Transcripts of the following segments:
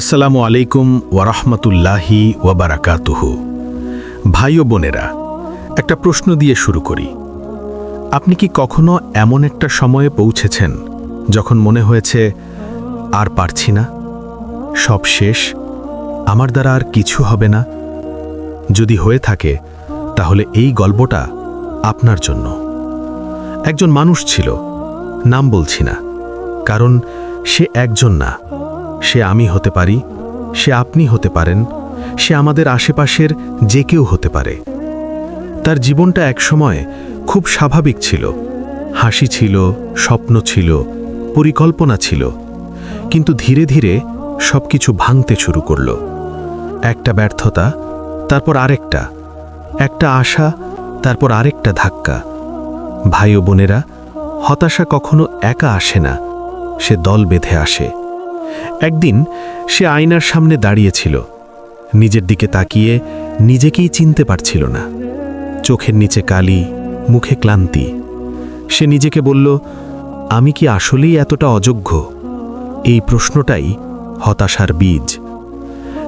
আসসালামু আলাইকুম ওয়ারহমতুল্লাহি ওয়াবারাকাতুহু। ভাই ও বোনেরা, একটা প্রশ্ন দিয়ে শুরু করি। আপনি কি কখনো এমন একটা সময়ে পৌঁছেছেন যখন মনে হয়েছে, আর পারছি না, সব শেষ, আমার দ্বারা আর কিছু হবে না যদি হয়ে থাকে, তাহলে এই গল্পটা আপনার জন্য। একজন মানুষ ছিল, নাম বলছি না, কারণ সে একজন না। সে আমি হতে পারি, সে আপনি হতে পারেন, সে আমাদের আশেপাশের যে কেউ হতে পারে। তার জীবনটা একসময় খুব স্বাভাবিক ছিল। হাসি ছিল, স্বপ্ন ছিল, পরিকল্পনা ছিল। কিন্তু ধীরে ধীরে সব কিছু ভাঙতে শুরু করল। একটা ব্যর্থতা, তারপর আরেকটা। একটা আশা, তারপর আরেকটা ধাক্কা। ভাই ও বোনেরা, হতাশা কখনো একা আসে না। সে দল বেঁধে আসে। একদিন সে আয়নার সামনে দাঁড়িয়েছিল। নিজের দিকে তাকিয়ে নিজেকেই চিনতে পারছিল না। চোখের নিচে কালি, মুখে ক্লান্তি। সে নিজেকে বলল, আমি কি আসলেই এতটা অযোগ্য? এই প্রশ্নটাই হতাশার বীজ।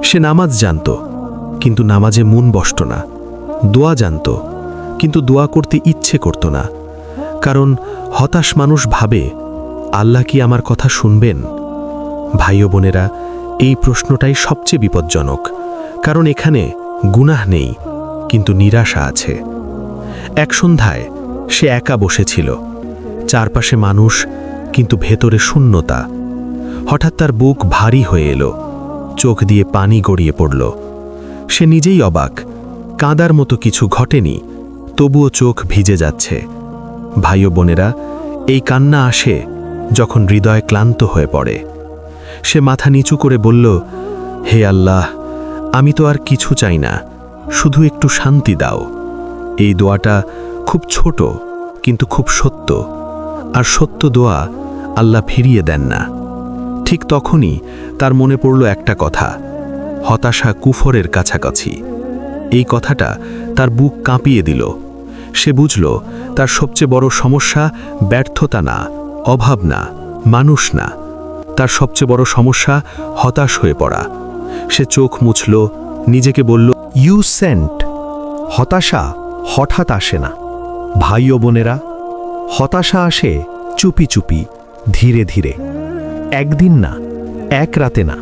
সে নামাজ জানত, কিন্তু নামাজে মন বসত না। দোয়া জানত, কিন্তু দোয়া করতে ইচ্ছে করত না। কারণ হতাশ মানুষ ভাবে, আল্লাহ কি আমার কথা শুনবেন? ভাই ও বোনেরা, এই প্রশ্নটাই সবচেয়ে বিপজ্জনক। কারণ এখানে গুনাহ নেই, কিন্তু নিরাশা আছে। এক সন্ধ্যায় সে একা বসেছিল। চারপাশে মানুষ, কিন্তু ভেতরে শূন্যতা। হঠাৎ তার বুক ভারী হয়ে এলো। চোখ দিয়ে পানি গড়িয়ে পড়ল। সে নিজেই অবাক। কাঁদার মতো কিছু ঘটেনি, তবুও চোখ ভিজে যাচ্ছে। ভাই বোনেরা, এই কান্না আসে যখন হৃদয় ক্লান্ত হয়ে পড়ে। সে মাথা নিচু করে বলল, হে আল্লাহ, আমি তো আর কিছু চাই না, শুধু একটু শান্তি দাও। এই দোয়াটা খুব ছোট, কিন্তু খুব সত্য। আর সত্য দোয়া আল্লাহ ফিরিয়ে দেন না। ঠিক তখনই তার মনে পড়ল একটা কথা, হতাশা কুফরের কাছাকাছি। এই কথাটা তার বুক কাঁপিয়ে দিল। সে বুঝল, তার সবচেয়ে বড় সমস্যা ব্যর্থতা না, অভাব না, মানুষ না। তার সবচেয়ে বড় সমস্যা হতাশ হয়ে পড়া। সে চোখ মুছল, নিজেকে বলল, ইউ সেন্ট। হতাশা হঠাৎ আসে না। ভাই ও বোনেরা, হতাশা আসে চুপি চুপি, ধীরে ধীরে। একদিন না, এক রাতে না,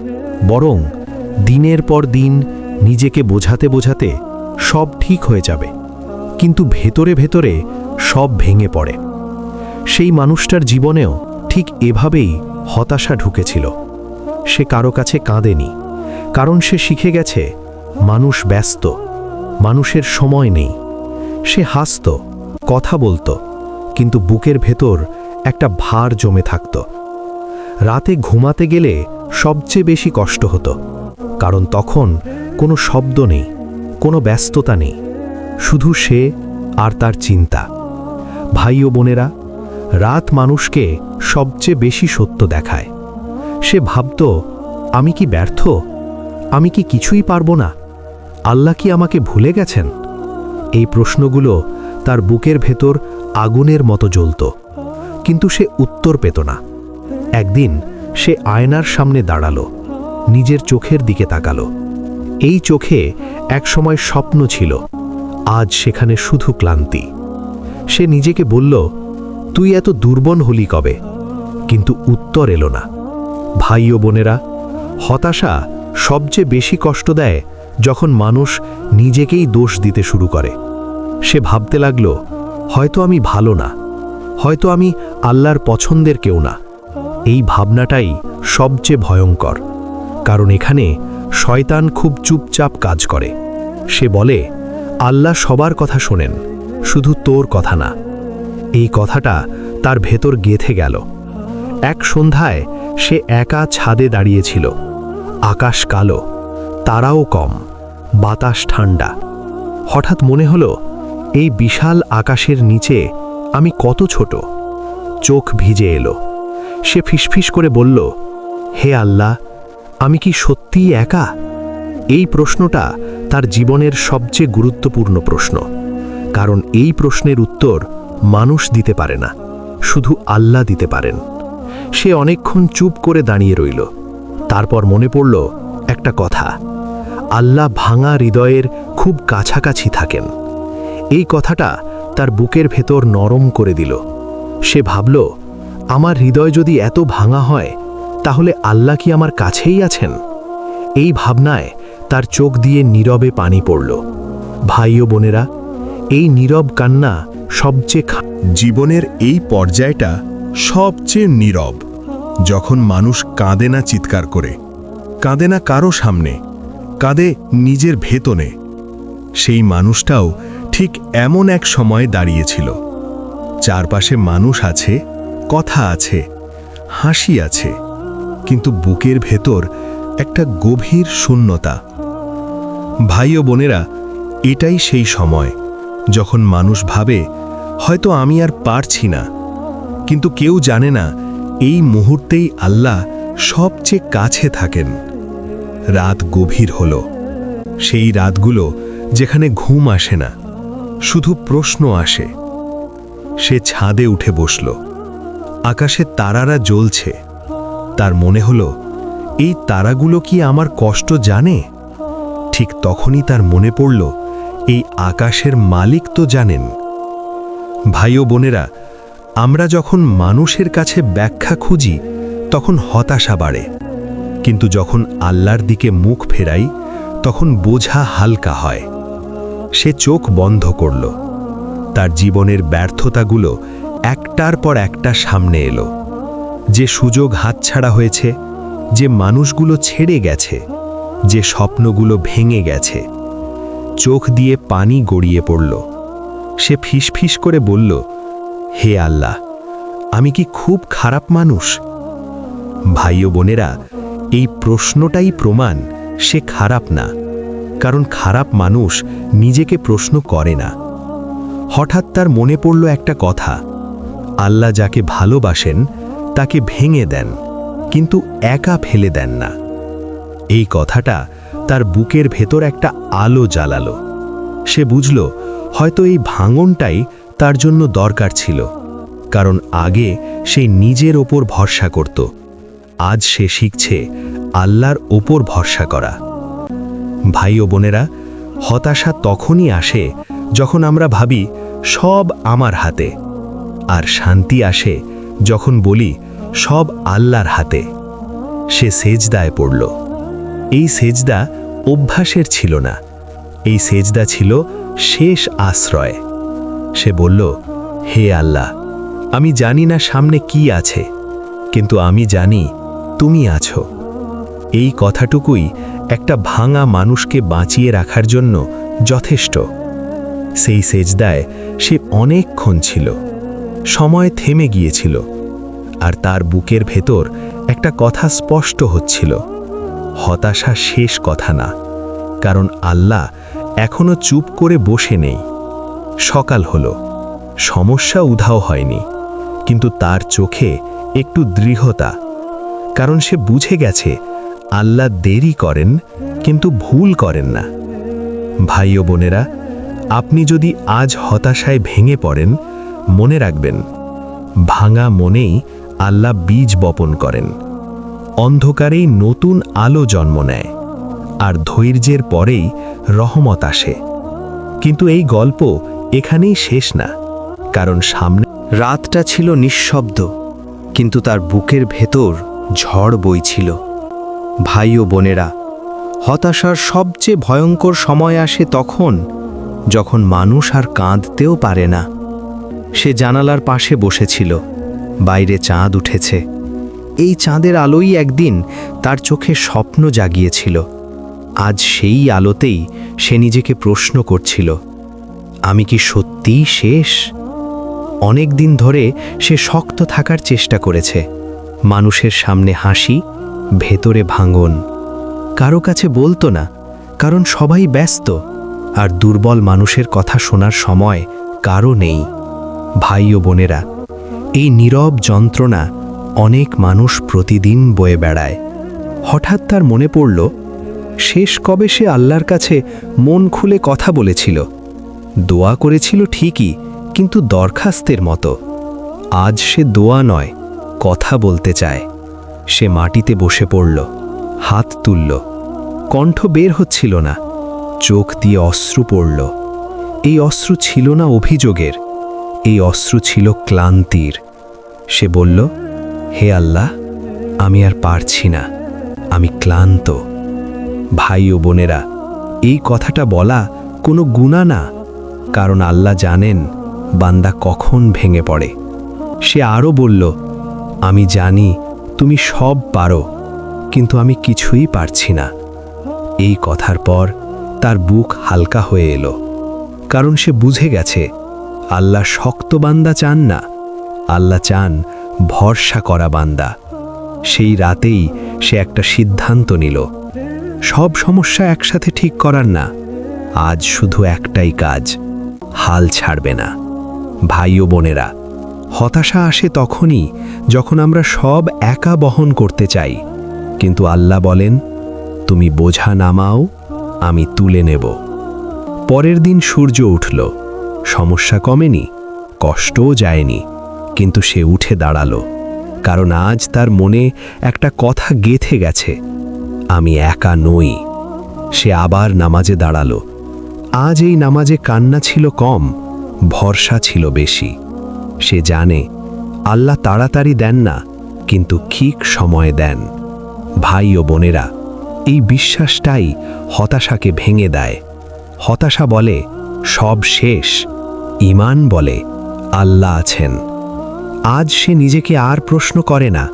বরং দিনের পর দিন নিজেকে বোঝাতে বোঝাতে সব ঠিক হয়ে যাবে। কিন্তু ভেতরে ভেতরে সব ভেঙে পড়ে। সেই মানুষটার জীবনেও ঠিক এভাবেই হতাশা ঢুকেছিল। সে কারও কাছে কাঁদেনি, কারণ সে শিখে গেছে, মানুষ ব্যস্ত, মানুষের সময় নেই। সে হাসত, কথা বলতো, কিন্তু বুকের ভেতর একটা ভার জমে থাকত। রাতে ঘুমাতে গেলে সবচেয়ে বেশি কষ্ট হতো, কারণ তখন কোনো শব্দ নেই, কোনো ব্যস্ততা নেই, শুধু সে আর তার চিন্তা। ভাই ও বোনেরা রাত মানুষকে সবচেয়ে বেশি সত্য দেখায়। সে ভাবত, আমি কি ব্যর্থ? আমি কি কিছুই পারব না? আল্লাহ কি আমাকে ভুলে গেছেন? এই প্রশ্নগুলো তার বুকের ভেতর আগুনের মতো জ্বলত। কিন্তু সে উত্তর পেত না। একদিন সে আয়নার সামনে দাঁড়াল, নিজের চোখের দিকে তাকালো। এই চোখে একসময় স্বপ্ন ছিল, আজ সেখানে শুধু ক্লান্তি। সে নিজেকে বলল তুই এত দুর্বল হলি কবে? কিন্তু উত্তর এলো না। ভাই ও বোনেরা, হতাশা সবচেয়ে বেশি কষ্ট দেয় যখন মানুষ নিজেকেই দোষ দিতে শুরু করে। সে ভাবতে লাগল, হয়তো আমি ভালো না, হয়তো আমি আল্লাহর পছন্দের কেউ না। এই ভাবনাটাই সবচেয়ে ভয়ঙ্কর, কারণ এখানে শয়তান খুব চুপচাপ কাজ করে। সে বলে, আল্লাহ সবার কথা শোনেন, শুধু তোর কথা না। এই কথাটা তার ভেতর গেথে গেল। এক সন্ধ্যায় সে একা ছাদে দাঁড়িয়েছিল। আকাশ কালো, তারাও কম, বাতাস ঠান্ডা হঠাৎ মনে হলো, এই বিশাল আকাশের নিচে আমি কত ছোট। চোখ ভিজে এলো। সে ফিসফিস করে বলল, হে আল্লাহ, আমি কি সত্যিই একা? এই প্রশ্নটা তার জীবনের সবচেয়ে গুরুত্বপূর্ণ প্রশ্ন। কারণ এই প্রশ্নের উত্তর মানুষ দিতে পারে না, শুধু আল্লাহ দিতে পারেন। সে অনেকক্ষণ চুপ করে দাঁড়িয়ে রইল। তারপর মনে পড়ল একটা কথা, আল্লাহ ভাঙা হৃদয়ের খুব কাছাকাছি থাকেন। এই কথাটা তার বুকের ভেতর নরম করে দিল। সে ভাবল, আমার হৃদয় যদি এত ভাঙা হয়, তাহলে আল্লাহ কি আমার কাছেই আছেন? এই ভাবনায় তার চোখ দিয়ে নীরবে পানি পড়ল। ভাই ও বোনেরা, এই নীরব কান্না সবচেয়ে জীবনের এই পর্যায়টা সবচেয়ে নীরব। যখন মানুষ কাঁদে না চিৎকার করে, কাঁদে না কারও সামনে, কাঁদে নিজের ভেতনে, সেই মানুষটাও ঠিক এমন এক সময় দাঁড়িয়েছিল। চারপাশে মানুষ আছে, কথা আছে, হাসি আছে, কিন্তু বুকের ভেতর একটা গভীর শূন্যতা। ভাই ও বোনেরা, এটাই সেই সময়। যখন মানুষ ভাবে, হয়তো আমি আর পারছি না। কিন্তু কেউ জানে না, এই মুহূর্তেই আল্লাহ সবচেয়ে কাছে থাকেন। রাত গভীর হল। সেই রাতগুলো যেখানে ঘুম আসে না, শুধু প্রশ্ন আসে। সে ছাদে উঠে বসল। আকাশে তারারা জ্বলছে। তার মনে হলো, এই তারাগুলো কি আমার কষ্ট জানে? ঠিক তখনই তার মনে পড়ল এই আকাশের মালিক তো জানেন। ভাই ও বোনেরা, আমরা যখন মানুষের কাছে ব্যাখ্যা খুঁজি, তখন হতাশা বাড়ে। কিন্তু যখন আল্লাহর দিকে মুখ ফেরাই, তখন বোঝা হালকা হয়। সে চোখ বন্ধ করল। তার জীবনের ব্যর্থতাগুলো একটার পর একটা সামনে এলো। যে সুযোগ হাতছাড়া হয়েছে, যে মানুষগুলো ছেড়ে গেছে, যে স্বপ্নগুলো ভেঙে গেছে চোখ দিয়ে পানি গড়িয়ে পড়ল। সে ফিসফিস করে বলল, হে আল্লাহ, আমি কি খুব খারাপ মানুষ? ভাই ও বোনেরা, এই প্রশ্নটাই প্রমাণ সে খারাপ না, কারণ খারাপ মানুষ নিজেকে প্রশ্ন করে না। হঠাৎ তার মনে পড়ল একটা কথা, আল্লাহ যাকে ভালোবাসেন, তাকে ভেঙে দেন, কিন্তু একা ফেলে দেন না। এই কথাটা তার বুকের ভেতর একটা আলো জ্বালালো। সে বুঝল, হয়তো এই ভাঙনটাই তার জন্য দরকার ছিল, কারণ আগে সে নিজের ওপর ভরসা করত। আজ সে শিখছে আল্লাহর ওপর ভরসা করা। ভাই ও বোনেরা, হতাশা তখনই আসে যখন আমরা ভাবি, সব আমার হাতে। আর শান্তি আসে যখন বলি, সব আল্লাহর হাতে। সে সেজদায় পড়ল। এই সেজদা অভ্যাসের ছিল না। এই সেজদা ছিল শেষ আশ্রয়। সে বলল, হে আল্লাহ, আমি জানি না সামনে কি আছে, কিন্তু আমি জানি তুমি আছো। এই কথাটুকুই একটা ভাঙা মানুষকে বাঁচিয়ে রাখার জন্য যথেষ্ট। সেই সেজদায় সে অনেকক্ষণ ছিল। সময় থেমে গিয়েছিল, আর তার বুকের ভেতর একটা কথা স্পষ্ট হচ্ছিল। হতাশা শেষ কথা না, কারণ আল্লাহ এখনও চুপ করে বসে নেই। সকাল হলো, সমস্যা উধাও হয়নি, কিন্তু তার চোখে একটু দৃঢ়তা, কারণ সে বুঝে গেছে আল্লাহ দেরি করেন, কিন্তু ভুল করেন না। ভাই ও বোনেরা, আপনি যদি আজ হতাশায় ভেঙে পড়েন, মনে রাখবেন, ভাঙা মনেই আল্লাহ বীজ বপন করেন। অন্ধকারেই নতুন আলো জন্ম নেয়, আর ধৈর্যের পরেই রহমত আসে। কিন্তু এই গল্প এখানেই শেষ না, কারণ সামনে রাতটা ছিল নিঃশব্দ, কিন্তু তার বুকের ভেতর ঝড় বইছিল। ভাই ও বোনেরা, হতাশার সবচেয়ে ভয়ঙ্কর সময় আসে তখন, যখন মানুষ আর কাঁদতেও পারে না। সে জানালার পাশে বসেছিল, বাইরে চাঁদ উঠেছে। এই চাঁদের আলোই একদিন তার চোখে স্বপ্ন জাগিয়েছিল। আজ সেই আলোতেই সে নিজেকে প্রশ্ন করছিল, আমি কি সত্যিই শেষ? অনেক দিন ধরে সে শক্ত থাকার চেষ্টা করেছে, মানুষের সামনে হাসি, ভেতরে ভাঙন। কারও কাছে বলতো না, কারণ সবাই ব্যস্ত, আর দুর্বল মানুষের কথা শোনার সময় কারও নেই। ভাই ও বোনেরা, এই নীরব যন্ত্রণা অনেক মানুষ প্রতিদিন বয়ে বেড়ায়। হঠাৎ তার মনে পড়ল, শেষ কবে সে আল্লাহর কাছে মন খুলে কথা বলেছিল। দোয়া করেছিল ঠিকই, কিন্তু দরখাস্তের মতো। আজ সে দোয়া নয়, কথা বলতে চায়। সে মাটিতে বসে পড়ল, হাত তুলল। কণ্ঠ বের হচ্ছিল না, চোখ দিয়ে অশ্রু পড়ল। এই অশ্রু ছিল না অভিযোগের, এই অশ্রু ছিল ক্লান্তির। সে বলল হে আল্লাহ, আমি আর পারছি না। আমি ক্লান্ত। ভাই ও বোনেরা, এই কথাটা বলা কোনো গুণা না, কারণ আল্লাহ জানেন বান্দা কখন ভেঙে পড়ে। সে আরও বলল, আমি জানি তুমি সব পারো, কিন্তু আমি কিছুই পারছি না। এই কথার পর তার বুক হালকা হয়ে এলো, কারণ সে বুঝে গেছে, আল্লাহ শক্ত বান্দা চান না। আল্লাহ চান ভরসা করা বান্দা। সেই রাতেই সে একটা সিদ্ধান্ত নিল। সব সমস্যা একসাথে ঠিক করার না। আজ শুধু একটাই কাজ, হাল ছাড়বে না। ভাই ও বোনেরা, হতাশা আসে তখনই যখন আমরা সব একা বহন করতে চাই। কিন্তু আল্লাহ বলেন, তুমি বোঝা নামাও, আমি তুলে নেব। পরের দিন সূর্য উঠল। সমস্যা কমেনি, কষ্টও যায়নি। কিন্তু সে উঠে দাঁড়াল, কারণ আজ তার মনে একটা কথা গেথে গেছে, আমি একা নই। সে আবার নামাজে দাঁড়াল। আজ এই নামাজে কান্না ছিল কম, ভরসা ছিল বেশি। সে জানে, আল্লাহ তাড়াতাড়ি দেন না, কিন্তু ঠিক সময় দেন। ভাই ও বোনেরা, এই বিশ্বাসটাই হতাশাকে ভেঙে দেয়। হতাশা বলে, সব শেষ। ইমান বলে, আল্লাহ আছেন। আজ সে নিজেকে আর প্রশ্ন করে না,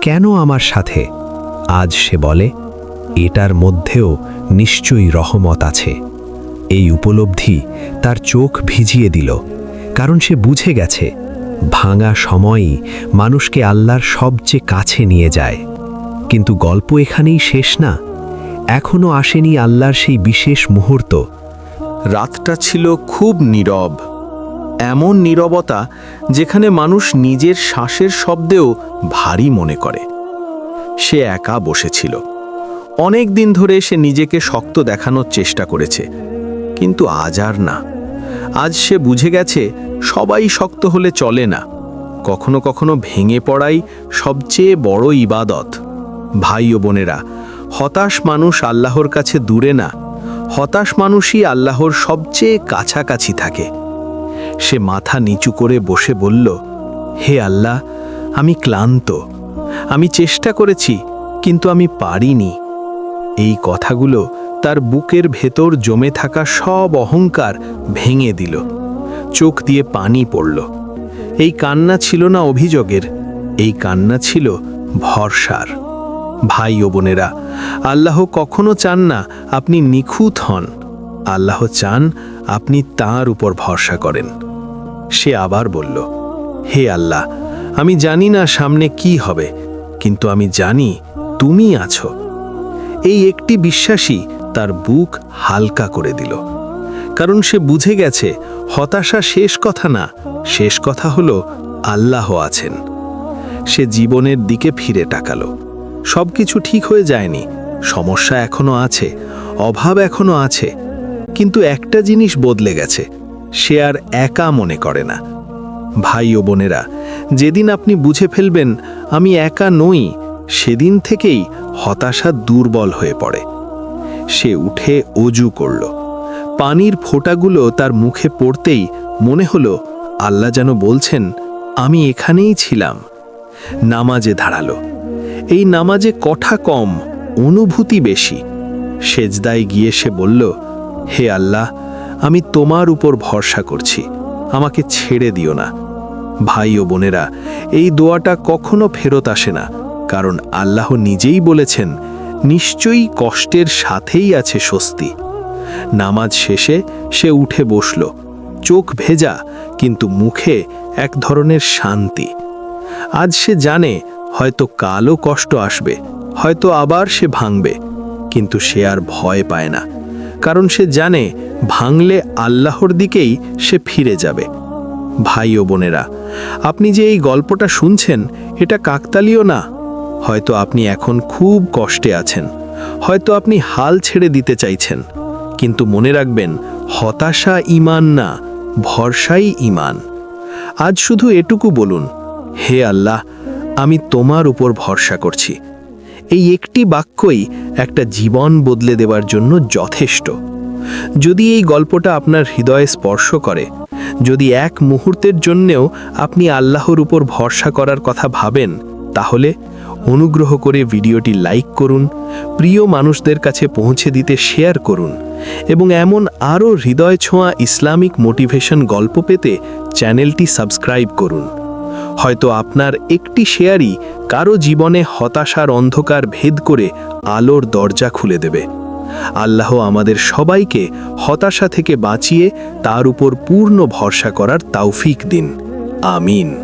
কেন আমার সাথে? আজ সে বলে, এটার মধ্যেও নিশ্চয়ই রহমত আছে। এই উপলব্ধি তার চোখ ভিজিয়ে দিল, কারণ সে বুঝে গেছে, ভাঙা সময়ই মানুষকে আল্লাহর সবচেয়ে কাছে নিয়ে যায়। কিন্তু গল্প এখানেই শেষ না, এখনও আসেনি আল্লাহর সেই বিশেষ মুহূর্ত। রাতটা ছিল খুব নীরব। এমন নীরবতা যেখানে মানুষ নিজের শ্বাসের শব্দেও ভারী মনে করে। সে একা বসেছিল। অনেক দিন ধরে সে নিজেকে শক্ত দেখানোর চেষ্টা করেছে, কিন্তু আজ আর না। আজ সে বুঝে গেছে সবাই শক্ত হলে চলে না। কখনো কখনো ভেঙে পড়াই সবচেয়ে বড় ইবাদত। ভাই ও বোনেরা, হতাশ মানুষ আল্লাহর কাছে দূরে না। হতাশ মানুষই আল্লাহর সবচেয়ে কাছাকাছি থাকে। সে মাথা নিচু করে বসে বলল, হে আল্লাহ, আমি ক্লান্ত। আমি চেষ্টা করেছি, কিন্তু আমি পারিনি। এই কথাগুলো তার বুকের ভেতর জমে থাকা সব অহংকার ভেঙে দিল। চোখ দিয়ে পানি পড়ল। এই কান্না ছিল না অভিযোগের, এই কান্না ছিল ভরসার। ভাই ও বোনেরা, আল্লাহ কখনো চান না আপনি নিখুঁত হন। আল্লাহ চান আপনি তার উপর ভরসা করেন। সে আবার বলল, হে আল্লাহ, আমি জানি না সামনে কি হবে, কিন্তু আমি জানি তুমি আছো। এই একটি বিশ্বাসী তার বুক হালকা করে দিল। কারণ সে বুঝে গেছে, হতাশা শেষ কথা না, শেষ কথা হলো আল্লাহ আছেন। সে জীবনের দিকে ফিরে তাকালো। সব কিছু ঠিক হয়ে যায়নি, সমস্যা এখনও আছে, অভাব এখনও আছে কিন্তু একটা জিনিস বদলে গেছে। সে আর একা মনে করে না। ভাই ও বোনেরা, যেদিন আপনি বুঝে ফেলবেন আমি একা নই, সেদিন থেকেই হতাশা দুর্বল হয়ে পড়ে। সে উঠে অজু করল। পানির ফোঁটাগুলো তার মুখে পড়তেই মনে হলো, আল্লাহ যেন বলছেন, আমি এখানেই ছিলাম। নামাজে দাঁড়াল। এই নামাজে কঠা কম, অনুভূতি বেশি। সেজদায় গিয়ে সে বলল হে আল্লাহ, আমি তোমার উপর ভরসা করছি। আমাকে ছেড়ে দিও না। ভাই ও বোনেরা, এই দোয়াটা কখনো ফেরত আসে না, কারণ আল্লাহ নিজেই বলেছেন, নিশ্চয়ই কষ্টের সাথেই আছে স্বস্তি। নামাজ শেষে সে উঠে বসল, চোখ ভেজা, কিন্তু মুখে এক ধরনের শান্তি। আজ সে জানে, হয়তো কালো কষ্ট আসবে, হয়তো আবার সে ভাঙবে, কিন্তু সে আর ভয় পায় না। কারণ সে জানে ভাঙলে আল্লাহর দিকেই সে ফিরে যাবে। ভাই ও বোনেরা, আপনি যে এই গল্পটা শুনছেন, এটা কাকতালীয় না? হয়তো আপনি এখন খুব কষ্টে আছেন। হয়তো আপনি হাল ছেড়ে দিতে চাইছেন। কিন্তু মনে রাখবেন, হতাশা ইমান না, ভরসাই ইমান আজ শুধু এটুকু বলুন, হে আল্লাহ, আমি তোমার উপর ভরসা করছি। এই একটি বাক্যই একটা জীবন বদলে দেওয়ার জন্য যথেষ্ট। যদি এই গল্পটা আপনার হৃদয়ে স্পর্শ করে, যদি এক মুহূর্তের জন্যেও আপনি আল্লাহর উপর ভরসা করার কথা ভাবেন, তাহলে অনুগ্রহ করে ভিডিওটি লাইক করুন, প্রিয় মানুষদের কাছে পৌঁছে দিতে শেয়ার করুন এবং এমন আরও হৃদয় ছোঁয়া ইসলামিক মোটিভেশন গল্প পেতে চ্যানেলটি সাবস্ক্রাইব করুন। হয়তো আপনার একটি শেয়ারই কারও জীবনে হতাশার অন্ধকার ভেদ করে আলোর দরজা খুলে দেবে। আল্লাহ আমাদের সবাইকে হতাশা থেকে বাঁচিয়ে তার উপর পূর্ণ ভরসা করার তাওফিক দিন। আমিন।